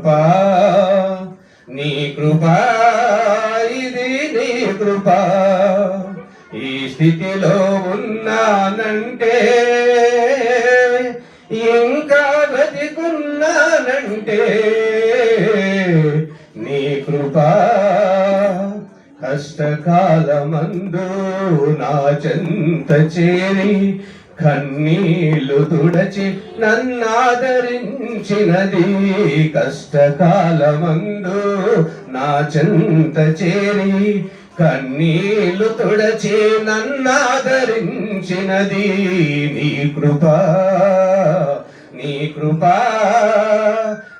కృపా నీ కృపా ఇది నీ కృపా. ఈ స్థితిలో ఉన్నానంటే ఇంకా బతికున్నానంటే నీ కృపా కష్టకాలమందు నా చెంత చేరి కన్నీళ్ళు తుడచి నన్నాదరించినది కష్టకాలమందు నా చెంత చేరి కన్నీళ్ళు తుడచి నన్నాదరించినది నీ కృపా నీ కృపా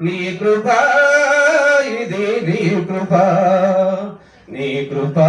నీ కృపా ఇది నీ కృపా నీ కృపా.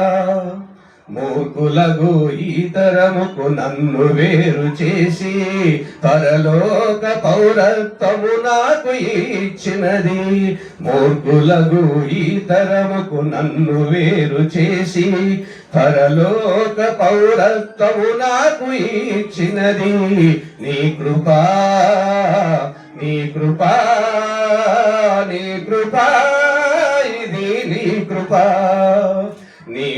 మూకులగు ఈతరముకు నన్ను వేరు చేసి పరలోక పౌరత్వము నాకు ఇచ్చినది. మూర్ఖులగు ఈతరముకు నన్ను వేరు చేసి పరలోక పౌరత్వము నాకు ఇచ్చినది. నీ కృపా నీ కృపా నీ కృపా ఇది నీ కృపా.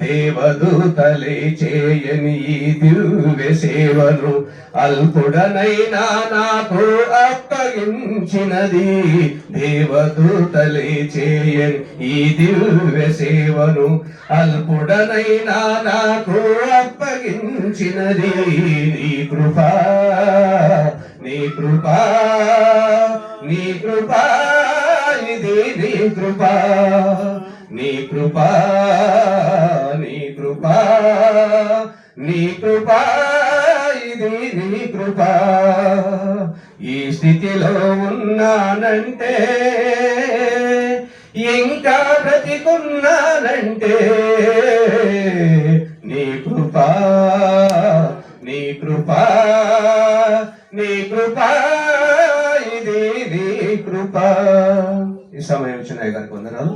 దేవదూతలే చేయని ఈ దివ్య సేవను అల్పుడనైనా నాకు అప్పగించినది. దేవదూతలే చేయని ఈ దివ్య సేవను అల్పుడనైనా నాకు అప్పగించినది. నీ కృపా నీ కృపా నీ కృపా ఇది నీ కృపా. నీ కృపా నీ కృపా నీ కృపా ఇది నీ కృపా. ఈ స్థితిలో ఉన్నానంటే ఇంకా బ్రతికున్నానంటే నీ కృపా నీ కృపా నీ కృపా ఇది నీ కృపా. ఈ సమయం వచ్చినాయి గారికి వందనాలు.